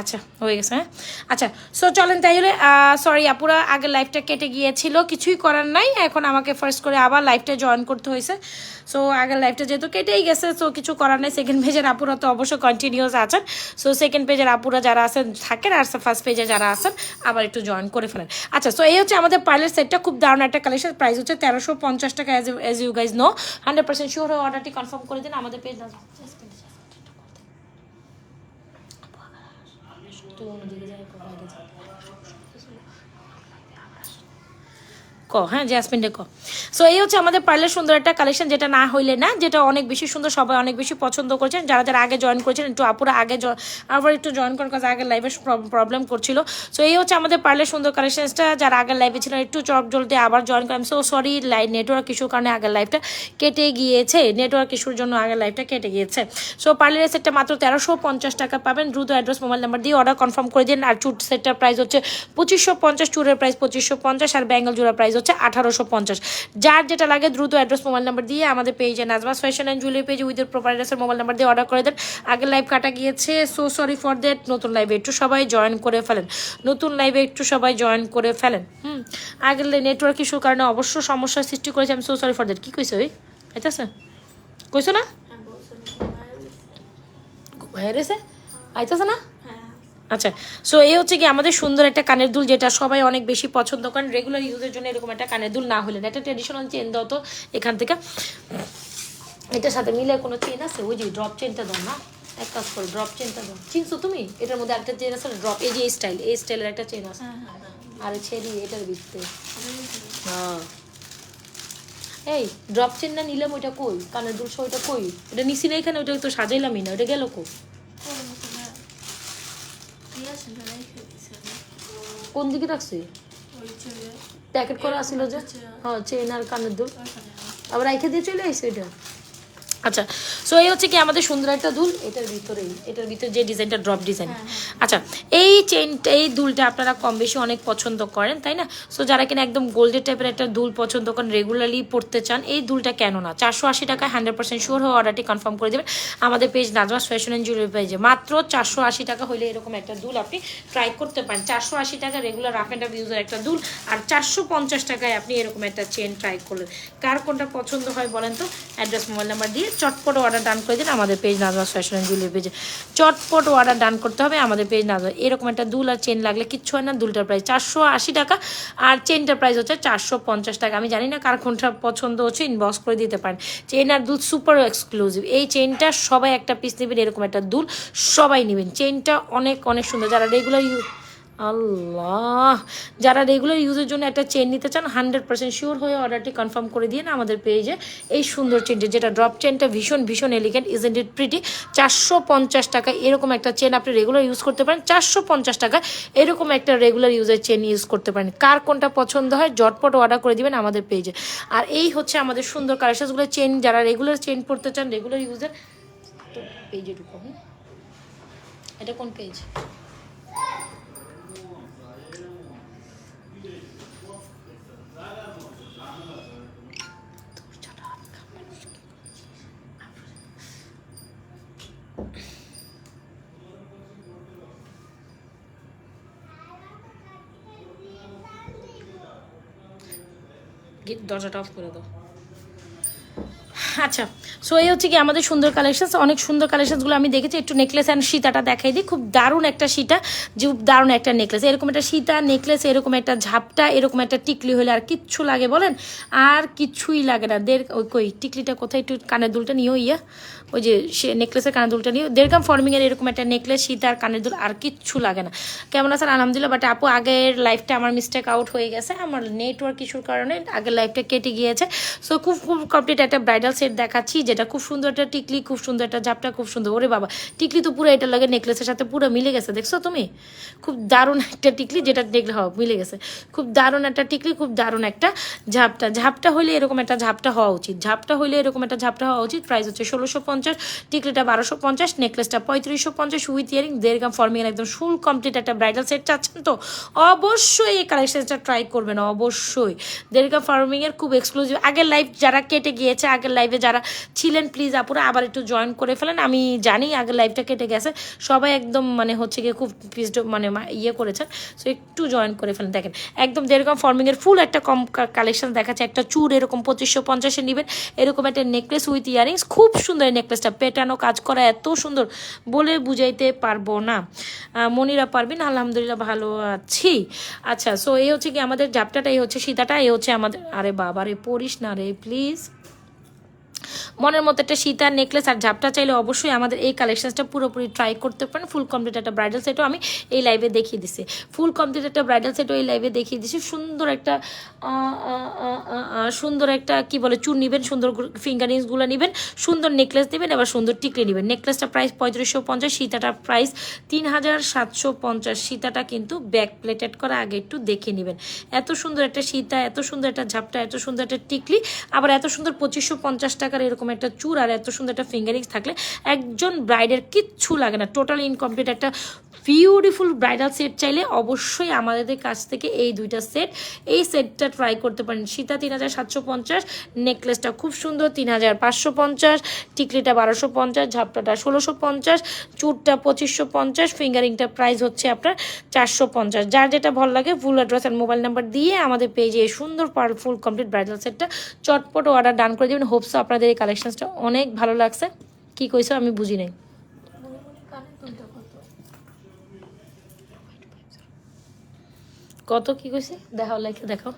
আচ্ছা হয়ে গেছে হ্যাঁ? আচ্ছা সো চলেন তাইলে সরি আপুরা, আগে লাইফটা কেটে গিয়েছিল, কিছুই করার নাই, এখন আমাকে ফার্স্ট করে আবার লাইফটা জয়েন করতে হয়েছে। সো আগের লাইফটা যেহেতু কেটেই গেছে সো কিছু করার নাই সেকেন্ড পেজের আপুরা তো অবশ্যই কন্টিনিউস আছেন। সো সেকেন্ড পেজের আপুরা যারা আছেন, থাকেন, আর ফার্স্ট পেজে যারা আছেন, আবার একটু জয়েন করে ফেলেন। আচ্ছা সো এই হচ্ছে আমাদের পার্লার সেটটা খুব দারুণ একটা কালেকশন প্রাইস হচ্ছে তেরোশো পঞ্চাশ টাকা as you guys know hundred percent sure অর্ডারটি কনফার্ম করে দিন, আমাদের পেজ তুই অন্যদিকে যাই বাইরে যাই ক হ্যাঁ সো এই হচ্ছে আমাদের পার্লার সুন্দর একটা কালেকশন যেটা না হইলে না, যেটা অনেক বেশি সুন্দর, সবাই অনেক বেশি পছন্দ করেছেন। যারা যারা আগে জয়েন করেছেন, একটু আপুরা আগে আবার একটু জয়েন করার কাছে আগে লাইভে প্রবলেম করছিল। সো এই হচ্ছে আমাদের পার্লার সুন্দর কালেকশনসটা যারা আগের একটু আবার জয়েন করেন। সো সরি নেটওয়ার্ক ইস্যুর কারণে আগের লাইভটা কেটে গিয়েছে। নেটওয়ার্ক ইস্যুর জন্য আগের লাইভটা কেটে গিয়েছে। সো পার্লারের সেটটা মাত্র তেরোশো পঞ্চাশ টাকা পাবেন। দ্রুত অ্যাড্রেস মোবাইল নাম্বার দিয়ে অর্ডার কনফার্ম করে দিন। আর চুট সেটটার প্রাইস হচ্ছে পঁচিশশো পঞ্চাশ, চুরের প্রাইস পঁচিশশো পঞ্চাশ। আর ব্যাঙ্গল জোড়ার প্রাইস হচ্ছে আঠারোশো পঞ্চাশ। যার যেটা লাগে দ্রুত অ্যাড্রেস মোবাইল নাম্বার দিয়ে আমাদের পেজে নাজমাস ফ্যাশন অ্যান্ড জুয়েলারি পেজে উইথ প্রোভাইডার্সের মোবাইল নাম্বার দিয়ে অর্ডার করে দেন। আগের লাইভ কাটা গিয়েছে সো সরি ফর দ্যাট নতুন লাইভে একটু সবাই জয়েন করে ফেলেন। নতুন লাইভে একটু সবাই জয়েন করে ফেলেন। হুম আগের নেটওয়ার্ক ইস্যুর কারণে অবশ্য সমস্যার সৃষ্টি করেছে আমি সো সরি ফর দ্যাট কী কইছো ওই? আইতাছে? কইছো না? হয়ে গেছে আইতাছে না? আচ্ছা সো এই হচ্ছে কি আমাদের সুন্দর একটা কানের দুল যেটা সবাই অনেক বেশি পছন্দ করেন রেগুলার ইউজের জন্য এরকম একটা কানের দুল না হলে। একটা ট্রেডিশনাল চেন দাও তো এখান থেকে। এটার সাথে মিলে কোনো চেন আছে? ওই যে ড্রপ চেনটা দাও না। এক কাজ করো ড্রপ চেনটা দাও। চিনছো তুমি? এটার মধ্যে একটা চেন আছে ড্রপ এই যে এই স্টাইল এই স্টাইলের একটা চেন আছে। আর ছেড়ি এটার ভিতরে। হ্যাঁ। এই ড্রপ চেন না নিলাম ওইটা কই? কানের দুল ওইটা কই? এটা নিছি না এখানে ওইটা তো সাজাইলামই না ওইটা গেল কই? কোন দিকে রাখছি? প্যাকেট করা ছিল যে? হ্যাঁ চেন আর কানের দুল। আবার রাইখে দিয়ে চলে আসছে এটা? আচ্ছা সো এই হচ্ছে কি আমাদের সুন্দর একটা দুল? এটার ভিতরেই এটার ভিতরে যে ডিজাইনটা ড্রপ ডিজাইন আচ্ছা এই চেনটা এই দুলটা আপনারা কম বেশি অনেক পছন্দ করেন তাই না? সো যারা কিনা একদম গোল্ডের টাইপের একটা দুল পছন্দ করেন রেগুলারলি পড়তে চান এই দুলটা কেন না? চারশো আশি টাকায় হান্ড্রেড পার্সেন্ট শিওর হয়ে অর্ডারটি কনফার্ম করে দেবেন। আমাদের page Najma's fashion and jewellery পেজে মাত্র চারশো আশি টাকা হলে এরকম একটা দুল আপনি ট্রাই করতে পারেন। চারশো আশি টাকা রেগুলার রাফ অ্যান্ড ইউজের একটা দুল আর চারশো পঞ্চাশ টাকায় আপনি এরকম একটা চেন ট্রাই করলেন। কার কোনটা পছন্দ হয় বলেন তো? অ্যাড্রেস মোবাইল নাম্বার দিয়ে চটপট অর্ডার ডান করে দিন আমাদের page Najma's fashion and jewellery পেজে চটপট অর্ডার ডান করতে হবে আমাদের পেজ নাজমাস এরকম একটা দুল আর চেন লাগলে কিচ্ছু হয় না, দুলটার প্রাইস চারশো আশি টাকা আর চেনটার প্রাইস হচ্ছে চারশো পঞ্চাশ টাকা। আমি জানি না কার কোনটা পছন্দ হচ্ছে ইনবক্স করে দিতে পারেন। চেন আর দুধ সুপার এক্সক্লুসিভ এই চেনটা সবাই একটা পিস নেবেন, এরকম একটা দুল সবাই নেবেন। চেনটা অনেক অনেক সুন্দর। যারা রেগুলার আল্লাহ। যারা রেগুলার ইউজের জন্য একটা চেন নিতে চান হান্ড্রেড পার্সেন্ট শিওর হয়ে অর্ডারটি কনফার্ম করে দিয়ে না আমাদের পেজে এই সুন্দর চেনটি যেটা ড্রপ চেনটা ভীষণ ভীষণ এলিগেন্ট ইজেন্ট ইট প্রিটি চারশো পঞ্চাশ টাকা এরকম একটা চেন আপনি রেগুলার ইউজ করতে পারেন। চারশো পঞ্চাশ টাকা এরকম একটা রেগুলার ইউজের চেন ইউজ করতে পারেন। কার কোনটা পছন্দ হয় জটপট অর্ডার করে দিবেন আমাদের পেজে আর এই হচ্ছে আমাদের সুন্দর কালেকশনগুলো চেন যারা রেগুলার চেন পড়তে চান রেগুলার ইউজের পেজে এটা কোন পেজ দরজাটা অফ করে দাও। আচ্ছা সো এই হচ্ছে কি আমাদের সুন্দর কালেকশনস অনেক সুন্দর কালেকশনসগুলো আমি দেখেছি। একটু নেকলেস অ্যান্ড সীতাটা দেখাই দিই। খুব দারুণ একটা সীতা, যে দারুণ একটা নেকলেস এরকম একটা সীতা নেকলেস এরকম একটা ঝাপটা, এরকম একটা টিকলি হলে আর কিচ্ছু লাগে বলেন? আর কিচ্ছুই লাগে না। দের ওই কই, টিকলিটা কোথায়? একটু কানের দুলটা নিয়েও ইয়া। ওই যে সে নেকলেসের কানের দুলটা নিয়ে দেড়গাম ফর্মিংয়ের এরকম একটা নেকলেস সীতা আর কানের দুল আর কিচ্ছু লাগে না। কেমন আছেন? আলহামদুলিল্লাহ বাট আপু, আগের লাইফটা আমার মিস্টেক আউট হয়ে গেছে। আমার নেটওয়ার্ক ইস্যুর কারণে আগের লাইফটা কেটে গিয়েছে। সো খুব খুব কমপ্লিট একটা ব্রাইডাল সেট দেখাচ্ছি, যেটা খুব সুন্দর একটা টিকলি, খুব সুন্দর একটা ঝাপটা খুব সুন্দর। ওরে বাবা, টিকলি তো পুরো এটা লাগে নেকলেসের সাথে পুরো মিলে গেছে, দেখছ তুমি? খুব দারুণ একটা টিকলি যেটা দেখলে হওয়া মিলে গেছে। খুব দারুণ একটা টিকলি, খুব দারুণ একটা ঝাপটা ঝাপটা হলে এরকম একটা ঝাপটা হওয়া উচিত। ঝাপটা হলে এরকম একটা ঝাপটা হওয়া উচিত। প্রাইস হচ্ছে ষোলোশো পঞ্চাশ পঞ্চাশ টিকলিটা বারোশো পঞ্চাশ নেকলেসটা পঁয়ত্রিশশো পঞ্চাশ উইথ ইয়ারিং দেড় গ্রাম ফর্মিং একদম ফুল কমপ্লিট একটা ব্রাইডাল সেট চাচ্ছেন তো? অবশ্যই এই কালেকশনটা ট্রাই করবেন, অবশ্যই। দেড় গ্রাম ফার্মিংয়ের খুব এক্সক্লুসিভ আগের লাইভ যারা কেটে গিয়েছে, আগের লাইভে যারা ছিলেন প্লিজ আপুরা আবার একটু জয়েন করে ফেলেন। আমি জানি আগের লাইভটা কেটে গেছে। সবাই একদম মানে হচ্ছে গিয়ে খুব পিসড মানে ইয়ে করেছেন। সো একটু জয়েন করে ফেলেন। দেখেন, একদম যেরকম ফর্মিংয়ের ফুল একটা কম কালেকশন দেখাচ্ছে। একটা চুর এরকম পঁচিশশো পঞ্চাশে নেবেন। এরকম একটা নেকলেস উইথ ইয়ারিংস খুব সুন্দর এই নেকলেসটা পেটানো, কাজ করা এত সুন্দর। বলে বুঝাইতে পারব না। মনিরা পারবেন, আলহামদুলিল্লাহ ভালো আছি। আচ্ছা সো এই হচ্ছে কি আমাদের জাপটাটা, এই হচ্ছে সীতাটা, এই হচ্ছে আমাদের আরে বাবা রে পড়িস না রে প্লিজ মনের মতো একটা সীতার নেকলেস আর ঝাপটা চাইলে অবশ্যই আমাদের এই কালেকশনসটা পুরোপুরি ট্রাই করতে পারেন। ফুল কমপ্লিট একটা ব্রাইডাল সেটও আমি এই লাইভে দেখিয়ে দিছি। ফুল কমপ্লিট একটা ব্রাইডাল সেটও এই লাইভে দেখিয়ে দিছি। সুন্দর একটা সুন্দর একটা কি বলে চুন নেবেন, সুন্দর ফিঙ্গার ফিঙ্গারিংসগুলো নেবেন, সুন্দর নেকলেস নেবেন এবার সুন্দর টিকলি নেবেন। নেকলেসটা প্রাইস পঁয়ত্রিশশো পঞ্চাশ, সীতাটা প্রাইস তিন হাজার সাতশো পঞ্চাশ। সীতাটা কিন্তু ব্যাক প্লেটেড করা, আগে একটু দেখে নেবেন। এত সুন্দর একটা সীতা, এত সুন্দর একটা ঝাপটা, এত সুন্দর একটা টিকলি, আবার এত সুন্দর পঁচিশশো পঞ্চাশ টাকার এরকম একটা চুর আর এত সুন্দর একটা ফিঙ্গারিংস থাকলে একজন ব্রাইডের কিচ্ছু লাগে না। টোটাল ইনকমপ্লিট একটা বিউটিফুল ব্রাইডাল সেট চাইলে অবশ্যই আমাদের কাছ থেকে এই দুইটা সেট এই সেটটা ট্রাই করতে পারেন। সীতা তিন হাজার সাতশো পঞ্চাশ নেকলেসটা খুব সুন্দর, তিন হাজার পাঁচশো পঞ্চাশ, টিকলিটা বারোশো পঞ্চাশ, ঝাপটাটা ষোলোশো পঞ্চাশ চুরটা পঁচিশশো পঞ্চাশ, ফিঙ্গারিংটা প্রাইস হচ্ছে আপনার চারশো পঞ্চাশ। যার যেটা ভালো লাগে ফুল অ্যাড্রেস আর মোবাইল নাম্বার দিয়ে আমাদের পেজে এই সুন্দর ফুল কমপ্লিট ব্রাইডাল সেটটা চটপট অর্ডার ডান করে দেবেন। হোপসো আপনাদের এই কালেকশনসটা অনেক ভালো লাগছে। কি কইছো আমি বুঝি নাই। কত কি কইছি? দেখাও, লাইকে দেখাও।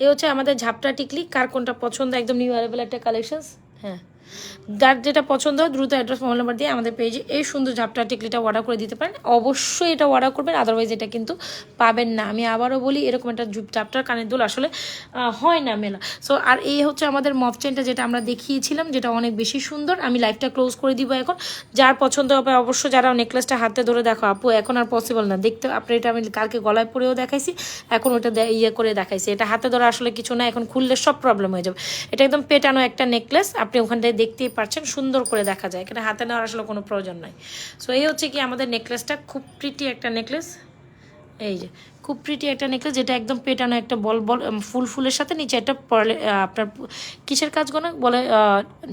এ হচ্ছে আমাদের ঝাপটা টিকলি, কার কোনটা পছন্দ, একদম নিউ অ্যারেবল একটা কালেকশন হ্যাঁ। যার যেটা পছন্দ হয়, দ্রুত অ্যাড্রেস মোবাইল নাম্বার দিয়ে আমাদের পেজে এই সুন্দর ঝাপটা টিকলিটা অর্ডার করে দিতে পারেন। অবশ্যই এটা অর্ডার করবেন আদারওয়াইজ এটা কিন্তু পাবেন না। আমি আবারও বলি, এরকম একটা ঝাপটার কানের দুল আসলে হয় না মেলা। সো আর এই হচ্ছে আমাদের মফ চেনটা যেটা আমরা দেখিয়েছিলাম, যেটা অনেক বেশি সুন্দর। আমি লাইভটা ক্লোজ করে দিব এখন। যার পছন্দ হবে অবশ্য যারা নেকলেসটা হাতে ধরে, দেখো আপু, এখন আর পসিবল না। দেখতে, আপনি এটা আমি কালকে গলায় পরেও দেখাইছি, এখন ওটা ইয়ে করে দেখাইছি। এটা হাতে ধরে আসলে কিছু না, এখন খুললে সব প্রবলেম হয়ে যাবে। এটা একদম পেটানো একটা নেকলেস আপনি ওখান থেকে দেখতেই পারছেন, সুন্দর করে দেখা যায়। এখানে হাতে নেওয়ার আসলে কোনো প্রয়োজন নাই। সো এই হচ্ছে কি আমাদের নেকলেসটা খুব প্রিটি একটা নেকলেস এই যে খুব প্রিটি একটা নেকলেস যেটা একদম পেটানো একটা বল বল ফুল ফুলের সাথে নিচে একটা আপনার কিসের কাজ কোনো বলে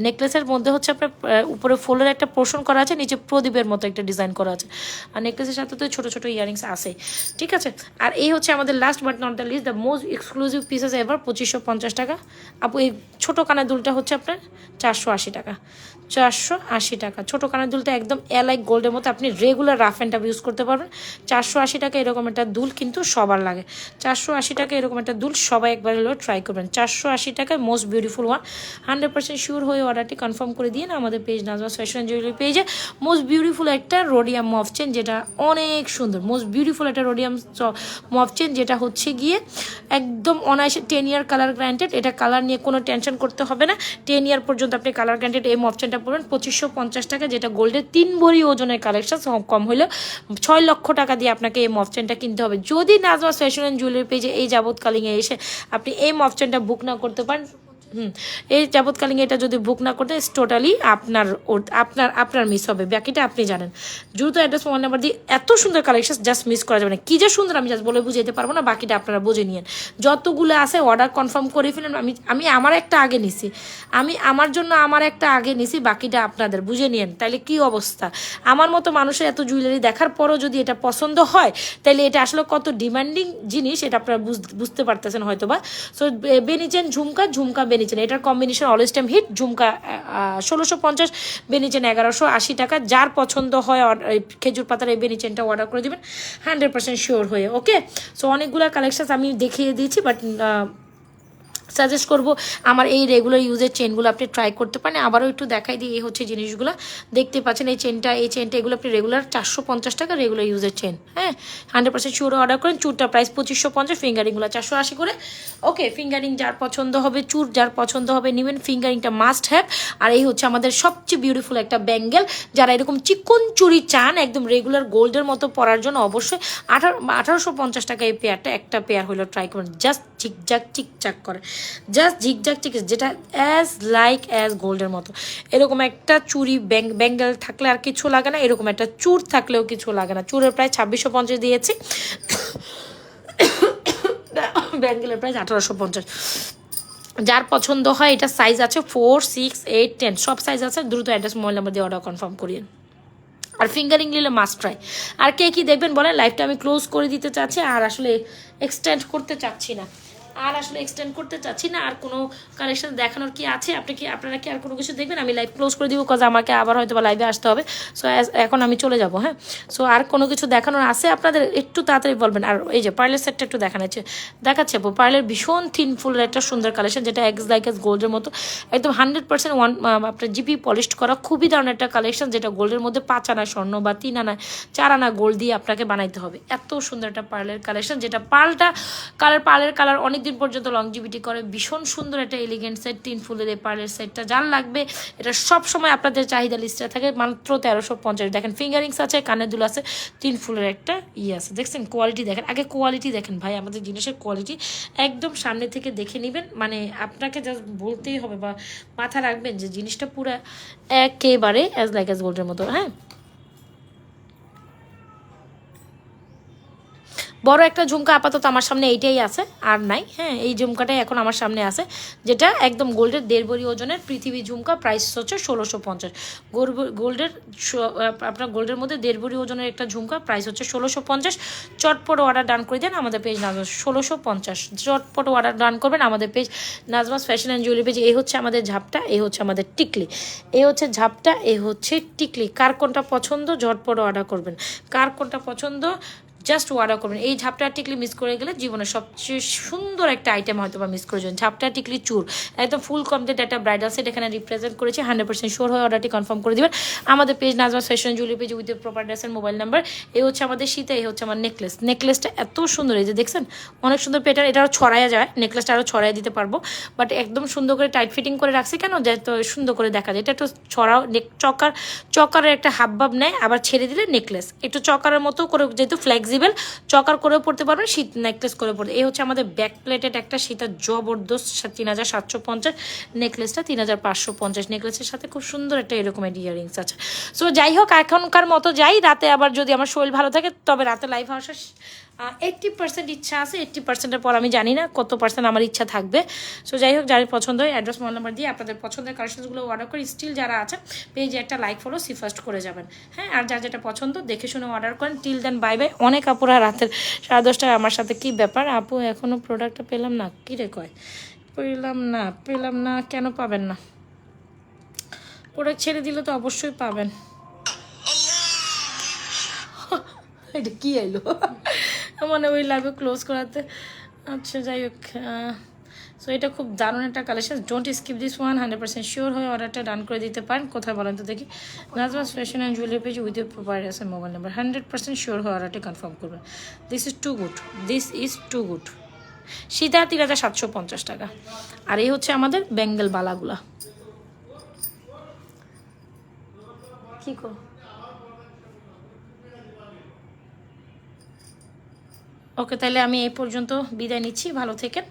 নেকলেসের মধ্যে হচ্ছে আপনার উপরে ফুলের একটা পোর্শন করা আছে, নিচে প্রদীপের মতো একটা ডিজাইন করা আছে। আর নেকলেসের সাথে তো ছোটো ছোটো ইয়ারিংস আছে, ঠিক আছে? আর এই হচ্ছে আমাদের last but not the least the most exclusive pieces ever পঁচিশশো পঞ্চাশ টাকা। আপু, এই ছোটো কানের দুলটা হচ্ছে আপনার চারশো আশি টাকা। চারশো আশি টাকা। ছোটো কানের দুলটা একদম এলাইক গোল্ডের মতো, আপনি regular rough and tough use করতে পারবেন। চারশো আশি টাকা এরকম একটা দুল কিন্তু সবার লাগে। চারশো আশি টাকা এরকম একটা দুল সবাই একবার হলেও ট্রাই করবেন। চারশো আশি টাকায় most beautiful one hundred percent sure হয়ে অর্ডারটি কনফার্ম করে দিয়ে না আমাদের পেজ নাজওয়াজ ফ্যাশন জুয়েলারি পেজে মোস্ট বিউটিফুল একটা রোডিয়াম মফ চেন যেটা অনেক সুন্দর। মোস্ট বিউটিফুল একটা রোডিয়াম মফ চেন যেটা হচ্ছে গিয়ে একদম অনায়াসে টেন ইয়ার কালার গ্রান্টেড এটা কালার নিয়ে কোনো টেনশন করতে হবে না। টেন ইয়ার পর্যন্ত আপনি কালার গ্রান্টেড এই মফ চেনটা পড়বেন পঁচিশশো পঞ্চাশ টাকা যেটা গোল্ডের তিন ভরি ওজনের কালেকশন কম হলেও ছয় লক্ষ টাকা দিয়ে আপনাকে এই মফ চেনটা কিনতে হবে। যদি নাজমাস ফ্যাশন অ্যান্ড জুয়েলারি পেজে এই যাবৎকালীন এসে আপনি এই অপশানটা বুক না করতে পারেন। হুম, এই যাবৎকালীন এটা যদি বুক না করতে টোটালি আপনার আপনার আপনার মিস হবে। বাকিটা আপনি জানেন। দ্রুত অ্যাড্রেস মোবাইল নাম্বার দিয়ে এত সুন্দর কালেকশন জাস্ট মিস করা যাবে না। কী যে সুন্দর, আমি জাস্ট বলে বুঝাইতে পারব না, বাকিটা আপনারা বুঝে নিয়েন। যতগুলো আছে অর্ডার কনফার্ম করে ফেলেন। আমি আমি আমার একটা আগে নিছি। আমি আমার জন্য আমার একটা আগে নিছি, বাকিটা আপনাদের বুঝে নিয়েন। তাহলে কি অবস্থা? আমার মতো মানুষের এত জুয়েলারি দেখার পরও যদি এটা পছন্দ হয় তাহলে এটা আসলে কত ডিমান্ডিং জিনিস, এটা আপনারা বুঝ- বুঝতে পারতেছেন হয়তো বা সো বেনিচেন ঝুমকা ঝুমকা বেনিচেন এটার কম্বিনেশন অলওয়েজ টাইম হিট ঝুমকা ষোলোশো পঞ্চাশ বেনিচেন এগারোশো আশি টাকা। যার পছন্দ হয় খেজুর পাতার এই বেনিচেনটা অর্ডার করে দেবেন। হান্ড্রেড পার্সেন্ট শিওর হয়ে ওকে সো অনেকগুলো কালেকশন আমি দেখিয়ে দিয়েছি বাট সাজেস্ট করব, আমার এই রেগুলার ইউজের চেনগুলো আপনি ট্রাই করতে পারেন। আবারও একটু দেখাই দিই, এই হচ্ছে জিনিসগুলো। দেখতে পাচ্ছেন এই চেনটা এই চেনটা এগুলো আপনি রেগুলার চারশো পঞ্চাশ টাকা রেগুলার ইউজের চেন হ্যাঁ? হান্ড্রেড পার্সেন্ট চুর অর্ডার করেন, চুরটা প্রাইস পঁচিশশো পঞ্চাশ ফিঙ্গারিংগুলো চারশো আশি করে। ওকে ফিঙ্গারিং যার পছন্দ হবে, চুর যার পছন্দ হবে, নেবেন ফিঙ্গারিংটা মাস্ট হ্যাভ আর এই হচ্ছে আমাদের সবচেয়ে বিউটিফুল একটা ব্যাঙ্গেল যারা এরকম চিকন চুরি চান, একদম রেগুলার গোল্ডের মতো পরার জন্য, অবশ্যই আঠারো, আঠারোশো পঞ্চাশ টাকা এই পেয়ারটা একটা পেয়ার হলো ট্রাই করেন জাস্ট চিকজাক চিকচাক করে। জাস্ট ঝিকঝাক চিকিস যেটা অ্যাজ লাইক অ্যাজ গোল্ডের মতো। এরকম একটা চুরি ব্যাং ব্যাঙ্গেল থাকলে আর কিছু লাগে না, এরকম একটা চুর থাকলেও কিছু লাগে না। চুরের প্রায় ছাব্বিশশো পঞ্চাশ দিয়েছি। ব্যাঙ্গেলের প্রাইস আঠারোশো পঞ্চাশ। যার পছন্দ হয়, এটা সাইজ আছে ফোর সিক্স এইট টেন সব সাইজ আছে, দ্রুত অ্যাড্রেস মোবাইল নাম্বার দিয়ে অর্ডার কনফার্ম করিয়ে আর ফিঙ্গারিং নিলে মাস্ট ট্রাই আর কে কি দেখবেন বলেন লাইফটা আমি ক্লোজ করে দিতে চাচ্ছি, আর আসলে এক্সটেন্ড করতে চাচ্ছি না। আর আসলে এক্সটেন্ড করতে চাচ্ছি না, আর কোনো কালেকশন দেখানোর কি আছে? আপনি কি, আপনারা কি আর কোনো কিছু দেখবেন? আমি লাইভ ক্লোজ করে দিব কজ আমাকে আবার হয়তো বা লাইভে আসতে হবে। সো এখন আমি চলে যাব হ্যাঁ? সো আর কোনো কিছু দেখানোর আছে আপনাদের? একটু তাড়াতাড়ি বলবেন। আর এই যে পার্লের সেটটা একটু দেখাচ্ছে দেখাচ্ছে আপু পার্লের ভীষণ থিন ফুলের একটা সুন্দর কালেকশন যেটা এক্স লাইক এস গোল্ডের মতো। একদম হান্ড্রেড পার্সেন্ট ওয়ান আপনার জিপি পলিশ করা খুবই দারুণ একটা কালেকশন যেটা গোল্ডের মধ্যে পাঁচ আনা স্বর্ণ বা তিন আনা, চার আনা গোল্ড দিয়ে আপনাকে বানাইতে হবে। এত সুন্দর একটা পার্লের কালেকশন যেটা পার্লটা কালার পার্লের কালার অনেক দিন পর্যন্ত লংজিভিটি করে। ভীষণ সুন্দর একটা এলিগেন্ট সেট তিন ফুলের পার্লের সেটটা যার লাগবে, এটা সব সময় আপনাদের চাহিদা লিস্টে থাকে, মাত্র তেরোশো পঞ্চাশ। দেখেন ফিঙ্গারিংস আছে, কানের দুল আছে, তিন ফুলের একটা ইয়ে আছে। দেখছেন কোয়ালিটি দেখেন। আগে কোয়ালিটি দেখেন ভাই, আমাদের জিনিসের কোয়ালিটি একদম সামনে থেকে দেখে নেবেন। মানে আপনাকে জাস্ট বলতেই হবে বা মাথা রাখবেন যে জিনিসটা পুরো একেবারে অ্যাজ লাইক অ্যাজ গোল্ডের মতো হ্যাঁ? বড় একটা ঝুমকা আপাতত আমার সামনে এইটাই আছে, আর নাই। হ্যাঁ এই ঝুমকাটাই এখন আমার সামনে আছে, যেটা একদম গোল্ডের দেড় বড়ি ওজনের পৃথিবী ঝুমকা, প্রাইস হচ্ছে ষোলোশো পঞ্চাশ। গোল্ডের আপনার গোল্ডের মধ্যে দেড় বড়ি ওজনের একটা ঝুমকা, প্রাইস হচ্ছে ষোলোশো পঞ্চাশ। চটপট অর্ডার ডান করে দেন আমাদের পেজ নাজমাস, ষোলোশো পঞ্চাশ। চটপট অর্ডার ডান করবেন আমাদের page Najma's fashion and jewellery page এই হচ্ছে আমাদের ঝাপটা এই হচ্ছে আমাদের টিকলি। এই হচ্ছে ঝাপটা এই হচ্ছে টিকলি। কার কোনটা পছন্দ, ঝটপট অর্ডার করবেন। কার কোনটা পছন্দ জাস্ট অর্ডার করবেন। এই ঝাপটা টিকলি মিস করে গেলে জীবনের সবচেয়ে সুন্দর একটা আইটেম হয়তো বা মিস করে যাবেন। ঝাপটা টিকলি চুর। একদম ফুল কমপ্লিট একটা ব্রাইডাল সেট এখানে রিপ্রেজেন্ট করেছি হান্ড্রেড পার্সেন্ট শোর হয়ে অর্ডারটি কনফার্ম করে দেবেন। আমাদের page Najma fashion jewellery page with proper ড্রেসের মোবাইল নাম্বার এই হচ্ছে আমাদের শীতে এই হচ্ছে আমার নেকলেস নেকলেসটা এত সুন্দর, এই যে দেখছেন? অনেক সুন্দর পেটার এটা ছড়ায়া যায়। নেকলেসটা আরও ছড়াই দিতে পারব। বাট একদম সুন্দর করে টাইট ফিটিং করে রাখছি কেন? যাতে সুন্দর করে দেখা যায়। এটা একটু ছড়াও চকার, চকারের একটা হাবভাব নেয়, আবার ছেড়ে দিলে নেকলেস একটু চকারের মতো করে যেহেতু ফ্লেক্সিবল চকার করেও পড়তে পারবেন, শীত নেকলেস করে পড়তে এই হচ্ছে আমাদের ব্যাক প্লেটেড একটা শীতের জবরদস্ত তিন হাজার সাতশো পঞ্চাশ নেকলেসটা তিন হাজার পাঁচশো পঞ্চাশ নেকলেসের সাথে খুব সুন্দর একটা এরকমের ইয়ারিংস আছে। সো যাই হোক, এখনকার মতো যাই, রাতে আবার যদি আমার শরীর ভালো থাকে, তবে রাতে লাইভ আসার এইট্টি পার্সেন্ট ইচ্ছা আছে এইট্টি পার্সেন্টের পর আমি জানি না কত পার্সেন্ট আমার ইচ্ছা থাকবে। সো যাই হোক, যাদের পছন্দ হয় অ্যাড্রেস মোবাইল নাম্বার দিয়ে আপনাদের পছন্দের কালেকশনসগুলো অর্ডার করে স্টিল যারা আছে পেজে একটা লাইক ফলো সি ফার্স্ট করে যাবেন। হ্যাঁ আর যার যেটা পছন্দ, দেখে শুনে অর্ডার করেন। টিল দেন বাই বাই অনেক আপুরা রাতের সাড়ে দশটায় আমার সাথে, কি ব্যাপার? আপু এখনও প্রোডাক্টটা পেলাম না? কী রে কয়? পেলাম না পেলাম না, কেন পাবেন না? প্রোডাক্ট ছেড়ে দিলে তো অবশ্যই পাবেন। এটা কি এলো? মানে ওই লাইভে ক্লোজ করাতে। আচ্ছা যাই হোক সো এটা খুব দারুণ একটা collection don't skip this one hundred percent sure হয়ে অর্ডারটা ডান করে দিতে পারেন। কোথায় বলেন তো দেখি। Najma's fashion and jewellery page with প্রোভাইডার্সের mobile number hundred percent sure হয়ে অর্ডারটি কনফার্ম করবেন। This is too good this is too good Sita তিন হাজার সাতশো পঞ্চাশ টাকা। আর এই হচ্ছে আমাদের বেঙ্গল বালাগুলা। কি কর ওকে, তাহলে আমি এই পর্যন্ত বিদায় নিচ্ছি, ভালো থেকেন।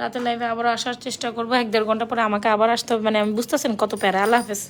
রাতের লাইভে আবার আসার চেষ্টা করব, এক দেড় ঘণ্টা পরে আমাকে আবার আসতে হবে মানে আমি বুঝতেছেন কত প্যারা, আল্লাহ হাফেজ।